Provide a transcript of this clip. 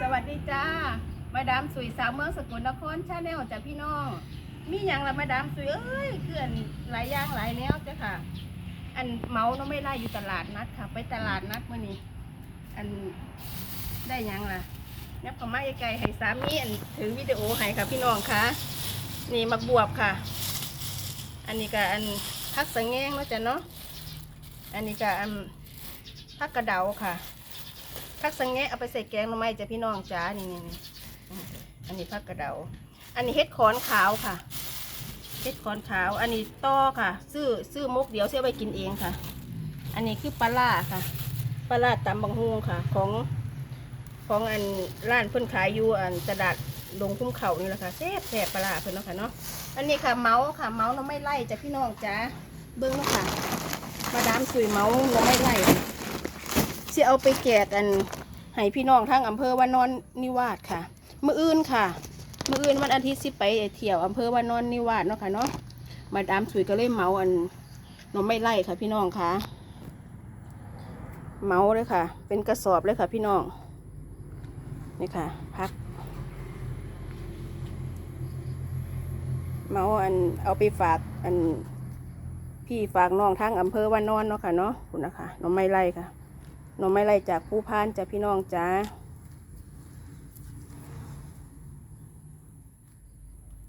สวัสดีจ้า มาดามสุยสาวเมืองสกลนครชาแนลจ้ะพี่น้อง มีอย่างละมาดามสุยเอ้ยเกลื่อนหลายอย่างหลายแนวจ้ะค่ะ อันเมาเนาะไม่ได้อยู่ตลาดนัดค่ะ ไปตลาดนัดเมื่อนี้ อันได้ยังล่ะยับกับไม้ไกลให้สามีอันถือวิดีโอให้ค่ะพี่น้องค่ะ นี่มักบวบค่ะ อันนี้ก็อันพักสังแงงเนาะจ้ะเนาะ อันนี้ก็อันพักกระเดาค่ะ พักสังแงะเอาไปใส่แกงหน่อไม้จ้ะพี่น้องจ้านี่นี่นี่อันนี้พักกระเดา อันนี้เห็ดขอนขาวค่ะ เห็ดขอนขาว อันนี้ต้อค่ะ ซื้อซื้อมกเดี๋ยวเสียไปกินเองค่ะ อันนี้คือปลาล่าค่ะปลาล่าตำบังฮุงค่ะ ของของอันร้านเพิ่นขายอยู่อันตลาดดงคุ้มเขานี่แหละค่ะแซ่บแซ่บปลาล่าเพิ่นเนาะค่ะเนาะอันนี้ค่ะเมาส์ค่ะเมาส์เราไม่ไล่จ้ะพี่น้องจ้าเบิ้งเนาะค่ะ มาดามสุยเมาส์เราไม่ไล่ สิเอาไปแจกกันให้พี่น้องทั้งอำเภอวานอนนิวาสค่ะมื้ออื่นค่ะมื้ออื่นวันอาทิตย์สิไปเที่ยวอำเภอวานอนนิวาสเนาะค่ะเนาะมาดามสุยก็เลยเมาอันเราไม่ไล่ค่ะ พี่น้องค่ะ เมาเลยค่ะ เป็นกระสอบเลยค่ะ พี่น้องนี่ค่ะ พัก เมาอันเอาไปฝากอันพี่ฝากน้องทางอำเภอวานอนเนาะค่ะเนาะคุณนะคะน้องไม้ไล่ค่ะ หน้อไม้ไล่จากผู้พานจ้ะพี่น้องจ้า